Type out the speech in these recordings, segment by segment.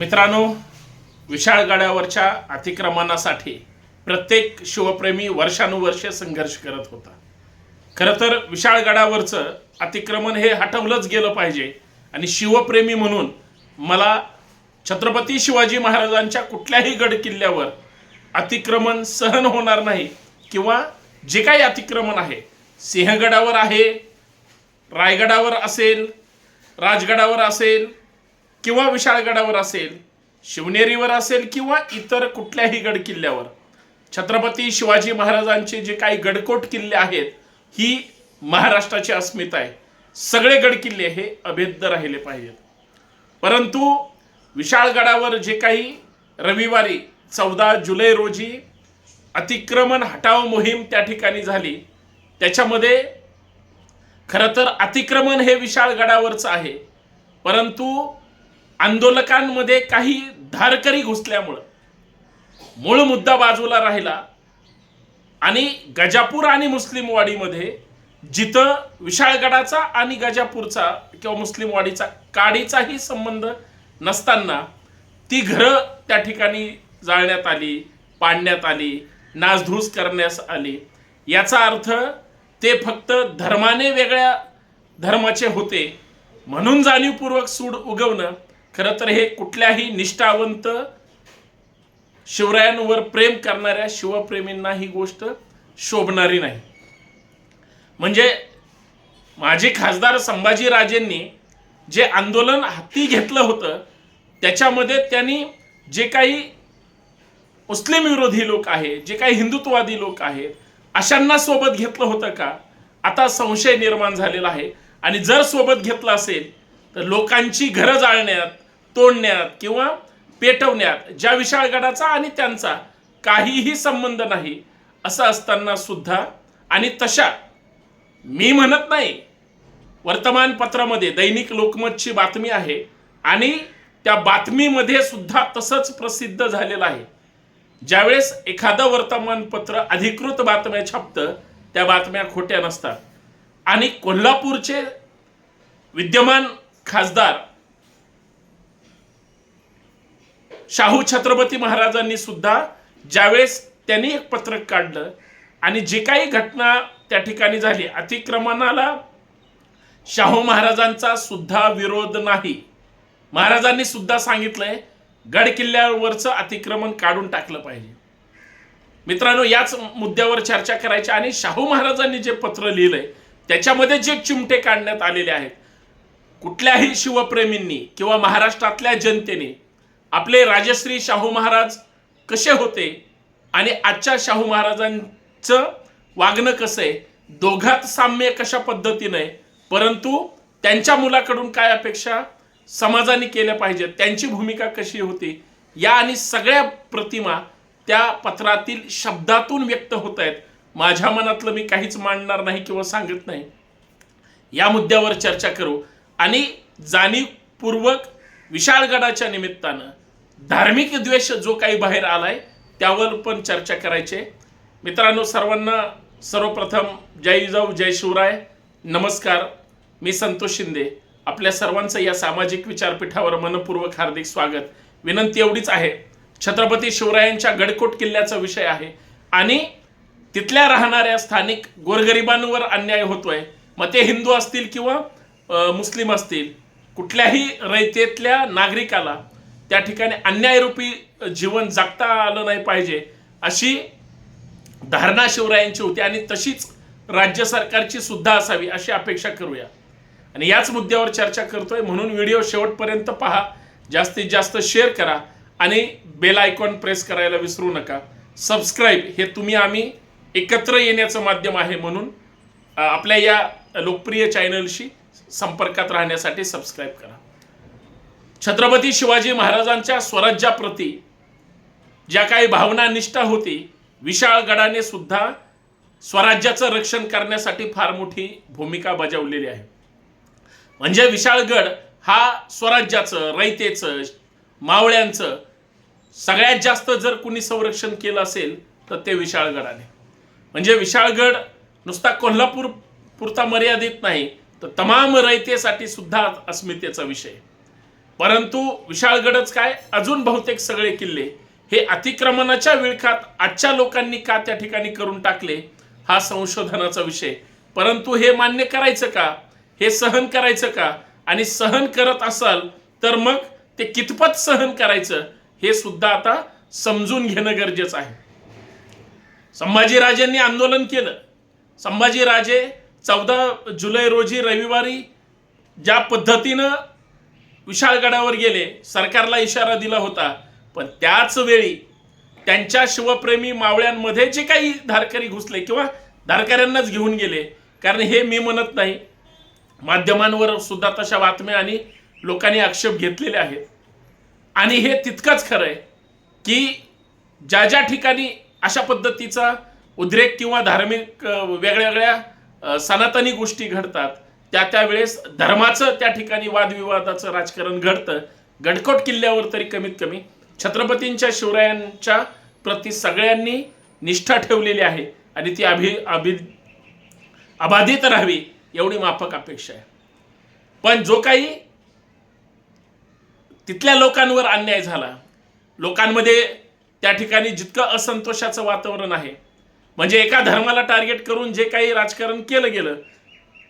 मित्रांनो विशाळ गडावरच्या अतिक्रमणासाठी प्रत्येक शिवप्रेमी वर्षानुवर्षे संघर्ष करत होता. खरं तर विशाळ गडावरचं अतिक्रमण हे हटवलंच गेलं पाहिजे. आणि शिवप्रेमी म्हणून मला छत्रपती शिवाजी महाराजांच्या कुठल्याही गड किल्ल्यावर अतिक्रमण सहन होणार नाही किंवा जे काही अतिक्रमण आहे सिंहगडावर आहे रायगडावर असेल राजगडावर असेल किंवा विशाळगडावर असेल शिवनेरीवर असेल किंवा इतर कुठल्याही गड किल्ल्यावर छत्रपती शिवाजी महाराजांचे जे काही गडकोट किल्ले आहेत ही महाराष्ट्राची अस्मिता आहे. सगळे गड किल्ले हे अभेद्य राहिले पाहिजेत. परंतु विशाळगडावर जे काही रविवारी चौदा जुलै रोजी अतिक्रमण हटाव मोहीम त्या ठिकाणी झाली. त्याच्यामध्ये खरं तर अतिक्रमण हे विशाळगडावरचं आहे. परंतु आंदोलकांमध्ये काही धारकरी घुसल्यामुळं मूळ मुद्दा बाजूला राहिला आणि गजापूर आणि मुस्लिमवाडीमध्ये जिथं विशाळगडाचा आणि गजापूरचा किंवा मुस्लिमवाडीचा काडीचाही संबंध नसताना ती घरं त्या ठिकाणी जाळण्यात आली पाडण्यात आली नासधूस करण्यास आली. याचा अर्थ ते फक्त धर्माने वेगळ्या धर्माचे होते म्हणून जाणीवपूर्वक सूड उगवणं खरं तर हे कुठल्याही निष्ठावंत शिवरायांवर प्रेम करणाऱ्या शिवप्रेमींना ही गोष्ट शोभणारी नाही. म्हणजे माजी खासदार संभाजीराजेंनी जे आंदोलन हाती घेतलं होतं त्याच्यामध्ये त्यांनी जे काही मुस्लिम विरोधी लोक आहेत जे काही हिंदुत्ववादी लोक आहेत अशांना सोबत घेतलं होतं का? आता संशय निर्माण झालेला आहे. आणि जर सोबत घेतलं असेल तर लोकांची घरं जाळण्यात तोडण्यात किंवा पेटवण्यात ज्या विशाळगडाचा आणि त्यांचा काहीही संबंध नाही असं असताना सुद्धा आणि तशा मी म्हणत नाही वर्तमानपत्रामध्ये दैनिक लोकमतची बातमी आहे आणि त्या बातमीमध्ये सुद्धा तसंच प्रसिद्ध झालेलं आहे. ज्यावेळेस एखादं वर्तमानपत्र अधिकृत बातम्या छापतं त्या बातम्या खोट्या नसतात. आणि कोल्हापूरचे विद्यमान खासदार शाहू छत्रपती महाराजांनी सुद्धा ज्यावेळेस त्यांनी एक पत्रक काढलं आणि जे काही घटना त्या ठिकाणी झाली अतिक्रमणाला शाहू महाराजांचा सुद्धा विरोध नाही. महाराजांनी सुद्धा सांगितलंय गड किल्ल्यावरचं अतिक्रमण काढून टाकलं पाहिजे. मित्रांनो याच मुद्द्यावर चर्चा करायची आणि शाहू महाराजांनी जे पत्र लिहिलंय त्याच्यामध्ये जे चिमटे काढण्यात आलेले आहेत कुठल्याही शिवप्रेमींनी किंवा महाराष्ट्रातल्या जनतेने आपले राजश्री शाहू महाराज कसे होते आणि आजच्या शाहू महाराजांचं वागणं कसं आहे दोघात साम्य कशा पद्धतीने परंतु त्यांच्या मुलाकडून काय अपेक्षा समाजाने केल्या पाहिजेत त्यांची भूमिका कशी होती या आणि सगळ्या प्रतिमा त्या पत्रातील शब्दातून व्यक्त होत आहेत. माझ्या मनातलं मी काहीच मांडणार नाही किंवा सांगत नाही. या मुद्द्यावर चर्चा करू. आणि जाणीवपूर्वक विशाळगडाच्या निमित्तानं धार्मिक द्वेष जो काही बाहेर आलाय त्यावर पण चर्चा करायचे मित्रांनो सर्वांना सर्वप्रथम जय जाऊ जय शिवराय. नमस्कार. मी संतोष शिंदे. आपल्या सर्वांचं या सामाजिक विचारपीठावर मनपूर्वक हार्दिक स्वागत. विनंती एवढीच आहे छत्रपती शिवरायांच्या गडकोट किल्ल्याचा विषय आहे आणि तिथल्या राहणाऱ्या स्थानिक गोरगरिबांवर अन्याय होतोय. मग ते हिंदू असतील किंवा मुस्लिम असतील कुठल्याही रयतेतल्या नागरिकाला त्या ठिकाणी अन्यायरूपी जीवन जगता आलं नाही पाहिजे अशी धारणा शिवरायांची होती आणि तशीच राज्य सरकारची सुद्धा असावी अशी अपेक्षा करूया. आणि याच मुद्द्यावर चर्चा करतोय म्हणून व्हिडिओ शेवटपर्यंत पहा जास्तीत जास्त शेअर करा आणि बेल आयकॉन प्रेस करायला विसरू नका. सबस्क्राईब हे तुम्ही आम्ही एकत्र येण्याचं माध्यम आहे म्हणून आपल्या या लोकप्रिय चॅनलशी संपर्कात राहण्यासाठी सबस्क्राईब करा. छत्रपती शिवाजी महाराजांच्या स्वराज्याप्रती ज्या काही भावना निष्ठा होती विशाळगडाने सुद्धा स्वराज्याचं रक्षण करण्यासाठी फार मोठी भूमिका बजावलेली आहे. म्हणजे विशाळगड हा स्वराज्याचं रयतेचं मावळ्यांचं सगळ्यात जास्त जर कुणी संरक्षण केलं असेल तर ते विशाळगडाने म्हणजे विशाळगड नुसता कोल्हापूर पुरता मर्यादित नाही तर तमाम रयतेसाठी सुद्धा अस्मितेचा विषय. परंतु विशाळगडच काय? अजून बहुतेक सगळे किल्ले हे अतिक्रमणाच्या विळखात आजच्या लोकांनी का त्या ठिकाणी करून टाकले? हा संशोधनाचा विषय. परंतु हे मान्य करायचं का? हे सहन करायचं का? आणि सहन करत असाल तर मग ते कितपत सहन करायचं? हे सुद्धा आता समजून घेणं गरजेचं आहे. संभाजीराजेंनी आंदोलन केलं. संभाजीराजे चौदा जुलै रोजी रविवारी ज्या पद्धतीनं विशाळगडावर गेले सरकारला इशारा दिला होता पण त्याच वेळी त्यांच्या शिवप्रेमी मावळ्यांमध्ये जे काही धारकरी घुसले किंवा धारकऱ्यांनाच घेऊन गेले कारण हे मी म्हणत नाही. माध्यमांवर सुद्धा तशा बातम्या आणि लोकांनी आक्षेप घेतलेले आहेत. आणि हे तितकंच खरं आहे की ज्या ज्या ठिकाणी अशा पद्धतीचा उद्रेक किंवा धार्मिक वेगळ्या वेगळ्या सनातनी गोष्टी घडतात. त्या त्यावेळेस धर्माचं त्या ठिकाणी वादविवादाचं राजकारण घडतं. गडकोट किल्ल्यावर तरी कमीत कमी छत्रपतींच्या शिवरायांच्या प्रती सगळ्यांनी निष्ठा ठेवलेली आहे आणि ती अभि अभि अबाधित राहावी एवढी माफक अपेक्षा आहे. पण जो काही तिथल्या लोकांवर अन्याय झाला लोकांमध्ये त्या ठिकाणी जितकं असंतोषाचं वातावरण आहे म्हणजे एका धर्माला टार्गेट करून जे काही राजकारण केलं गेलं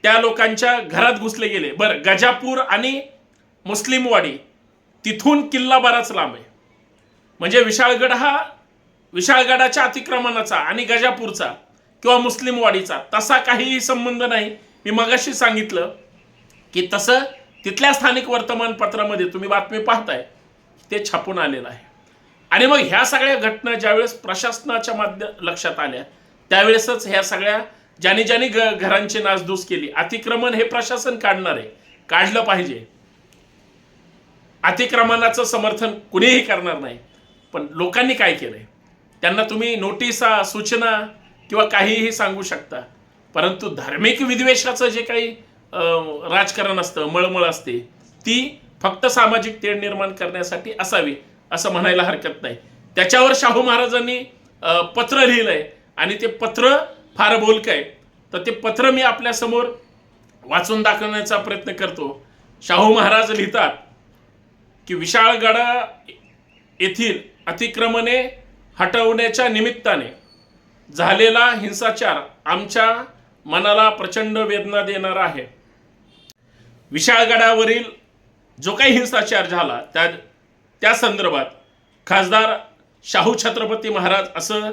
त्या लोकांच्या घरात घुसले गेले. बरं गजापूर आणि मुस्लिमवाडी तिथून किल्ला बराच लांब आहे. म्हणजे विशाळगड हा विशाळगडाच्या अतिक्रमणाचा आणि गजापूरचा किंवा मुस्लिमवाडीचा तसा काहीही संबंध नाही. मी मगाशी सांगितलं की तसं तिथल्या स्थानिक वर्तमानपत्रामध्ये तुम्ही बातमी पाहताय ते छापून आलेलं आहे. आणि मग ह्या सगळ्या घटना ज्यावेळेस प्रशासनाच्या माध्य लक्षात आल्या त्यावेळेसच ह्या सगळ्या ज्याने ज्याने घरांची नासधूस केली अतिक्रमण हे प्रशासन काढणार आहे. काढलं पाहिजे. अतिक्रमणाचं समर्थन कुणीही करणार नाही. पण लोकांनी काय केलंय? त्यांना तुम्ही नोटिसा सूचना किंवा काहीही सांगू शकता. परंतु धार्मिक विद्वेषाचं जे काही राजकारण असतं मळमळ असते ती फक्त सामाजिक तेढ निर्माण करण्यासाठी असावी. असं म्हणायला हरकत नाही. त्याच्यावर शाहू महाराजांनी पत्र लिहिलंय आणि ते पत्र फार बोलकं आहे. तर ते पत्र मी आपल्यासमोर वाचून दाखवण्याचा प्रयत्न करतो. शाहू महाराज लिहितात की विशाळगडा येथील अतिक्रमणे हटवण्याच्या निमित्ताने झालेला हिंसाचार आमच्या मनाला प्रचंड वेदना देणारा आहे. विशाळगडावरील जो काही हिंसाचार झाला त्या त्या संदर्भात खासदार शाहू छत्रपती महाराज असं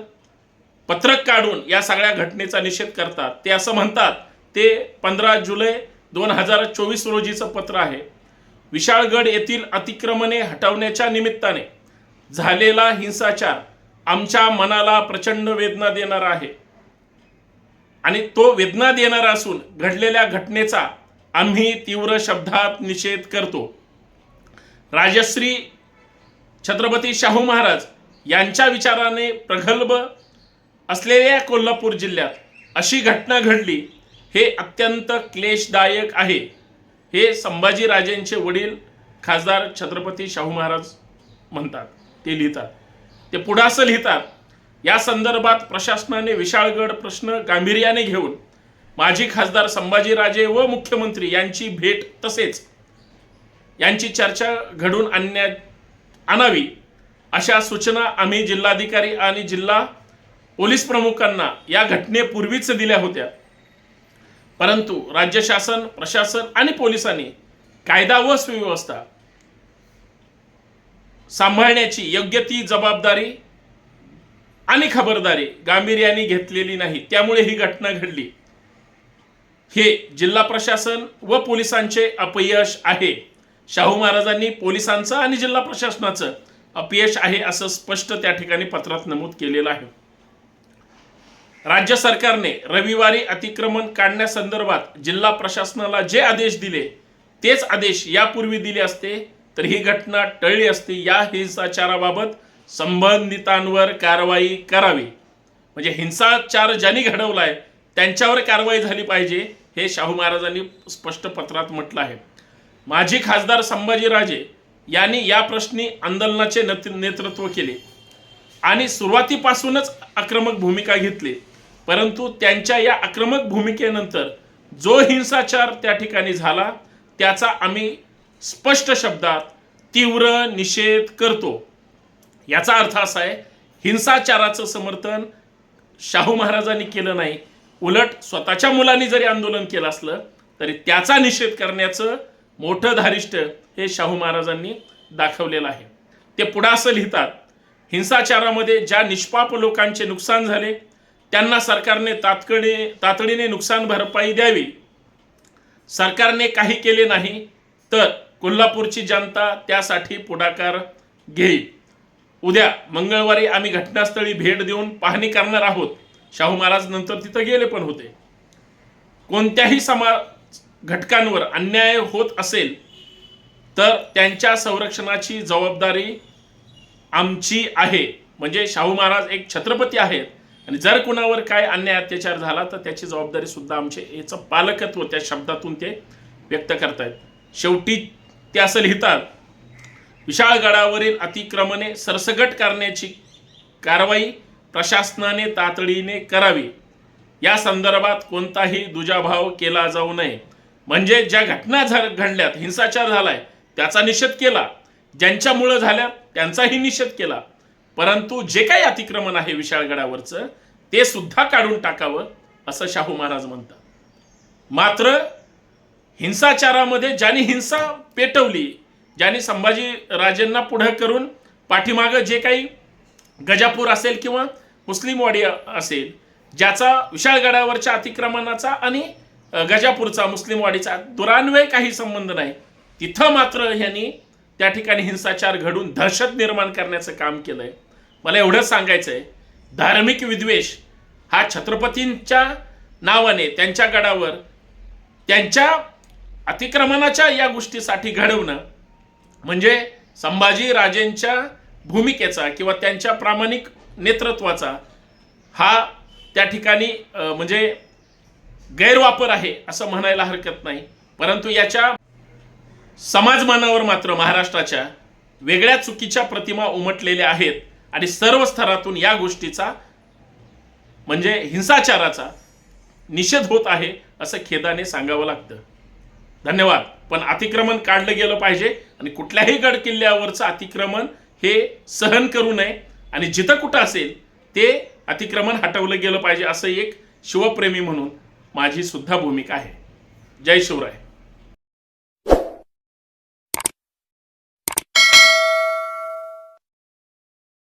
पत्रक काढून या सगळ्या घटनेचा निषेध करतात. ते असं म्हणतात ते पंधरा जुलै दोन हजार चोवीस रोजीचं पत्र आहे. विशाळगड येथील अतिक्रमणे हटवण्याच्या निमित्ताने झालेला हिंसाचार आमच्या मनाला प्रचंड वेदना देणारा आहे. आणि तो वेदना देणारा असून घडलेल्या घटनेचा आम्ही तीव्र शब्दात निषेध करतो. राजश्री छत्रपती शाहू महाराज यांच्या विचाराने प्रगल्भ असलेल्या कोल्हापूर जिल्ह्यात अशी घटना घडली हे अत्यंत क्लेशदायक आहे. हे संभाजीराजेंचे वडील खासदार छत्रपती शाहू महाराज म्हणतात ते लिहितात. ते पुढं असं लिहितात या संदर्भात प्रशासनाने विशाळगड प्रश्न गांभीर्याने घेऊन माजी खासदार संभाजीराजे व मुख्यमंत्री यांची भेट तसेच यांची चर्चा घडून आणण्यात आणावी. अशा सूचना आम्ही जिल्हाधिकारी आणि जिल्हा पोलीस प्रमुखांना या घटनेपूर्वीच दिल्या होत्या. परंतु राज्य शासन प्रशासन आणि पोलिसांनी कायदा व सुव्यवस्था सांभाळण्याची योग्य ती जबाबदारी आणि खबरदारी गांभीर्याने घेतलेली नाही. त्यामुळे ही घटना घडली. हे जिल्हा प्रशासन व पोलिसांचे अपयश आहे. शाहू महाराजांनी पोलिसांचं आणि जिल्हा प्रशासनाचं अपयश आहे असं स्पष्ट त्या ठिकाणी पत्रात नमूद केलेलं आहे. राज्य सरकारने रविवारी अतिक्रमण काढण्यासंदर्भात जिल्हा प्रशासनाला जे आदेश दिले तेच आदेश यापूर्वी दिले असते तर ही घटना टळली असती. या हिंसाचाराबाबत संबंधितांवर कारवाई करावी. म्हणजे हिंसाचार ज्यांनी घडवलाय त्यांच्यावर कारवाई झाली पाहिजे हे शाहू महाराजांनी स्पष्ट पत्रात म्हटलं आहे. माजी खासदार संभाजीराजे यांनी या प्रश्नी आंदोलनाचे नेतृत्व केले आणि सुरुवातीपासूनच आक्रमक भूमिका घेतली. परंतु त्यांच्या या आक्रमक भूमिकेनंतर जो हिंसाचार त्या ठिकाणी झाला त्याचा आम्ही स्पष्ट शब्दात तीव्र निषेध करतो. याचा अर्थ असा आहे हिंसाचाराचं समर्थन शाहू महाराजांनी केलं नाही. उलट स्वतःच्या मुलांनी जरी आंदोलन केलं असलं तरी त्याचा निषेध करण्याचं मोठं धारिष्ट हे शाहू महाराजांनी दाखवलेलं आहे. ते पुढं असं लिहितात हिंसाचारामध्ये ज्या निष्पाप लोकांचे नुकसान झाले त्यांना सरकारने तातकडे तातडीने नुकसान भरपाई द्यावी. सरकारने काही केले नाही तर कोल्हापूरची जनता त्यासाठी पुढाकार घेईल. उद्या मंगळवारी आम्ही घटनास्थळी भेट देऊन पाहणी करणार आहोत. शाहू महाराज नंतर तिथं गेले पण होते. कोणत्याही समा घटकांवर अन्याय होत असेल तर त्यांच्या संरक्षणाची जबाबदारी आमची आहे. म्हणजे शाहू महाराज एक छत्रपती आहेत. आणि जर कुणावर काय अन्याय अत्याचार झाला तर त्याची जबाबदारी सुद्धा आमचे याचं पालकत्व त्या शब्दातून ते व्यक्त करतायत. शेवटी ते असं लिहितात विशाळगडावरील अतिक्रमणे सरसगट करण्याची कारवाई प्रशासनाने तातडीने करावी. या संदर्भात कोणताही दुजाभाव केला जाऊ नये. म्हणजे ज्या घटना झा घडल्यात हिंसाचार झालाय त्याचा निषेध केला. ज्यांच्यामुळं झाल्या त्यांचाही निषेध केला. परंतु जे काही अतिक्रमण आहे विशाळगडावरचं ते सुद्धा काढून टाकावं असं शाहू महाराज म्हणतात. मात्र हिंसाचारामध्ये ज्यांनी हिंसा पेटवली ज्यांनी संभाजी राजेंना पुढं करून पाठीमागं जे काही गजापूर असेल किंवा मुस्लिमवाडी असेल ज्याचा विशाळगडावरच्या अतिक्रमणाचा आणि गजापूरचा मुस्लिमवाडीचा दुरान्वय काही संबंध नाही. तिथं मात्र ह्यांनी त्या ठिकाणी हिंसाचार घडून दहशत निर्माण करण्याचं काम केलं आहे मला एवढंच सांगायचं आहे धार्मिक विद्वेष हा छत्रपतींच्या नावाने त्यांच्या गडावर त्यांच्या अतिक्रमणाच्या या गोष्टीसाठी घडवणं म्हणजे संभाजी राजेंच्या भूमिकेचा किंवा त्यांच्या प्रामाणिक नेतृत्वाचा हा त्या ठिकाणी म्हणजे गैरवापर आहे असं म्हणायला हरकत नाही. परंतु याच्या समाजमानावर मात्र महाराष्ट्राच्या वेगळ्या चुकीच्या प्रतिमा उमटलेल्या आहेत आणि सर्व स्तरातून या गोष्टीचा म्हणजे हिंसाचाराचा निषेध होत आहे असं खेदाने सांगावं लागतं. धन्यवाद. पण अतिक्रमण काढलं गेलं पाहिजे आणि कुठल्याही गड किल्ल्यावरचं अतिक्रमण हे सहन करू नये आणि जिथं कुठं असेल ते अतिक्रमण हटवलं गेलं पाहिजे असं एक शिवप्रेमी म्हणून माझी सुद्धा भूमिका आहे. जय शिवराय.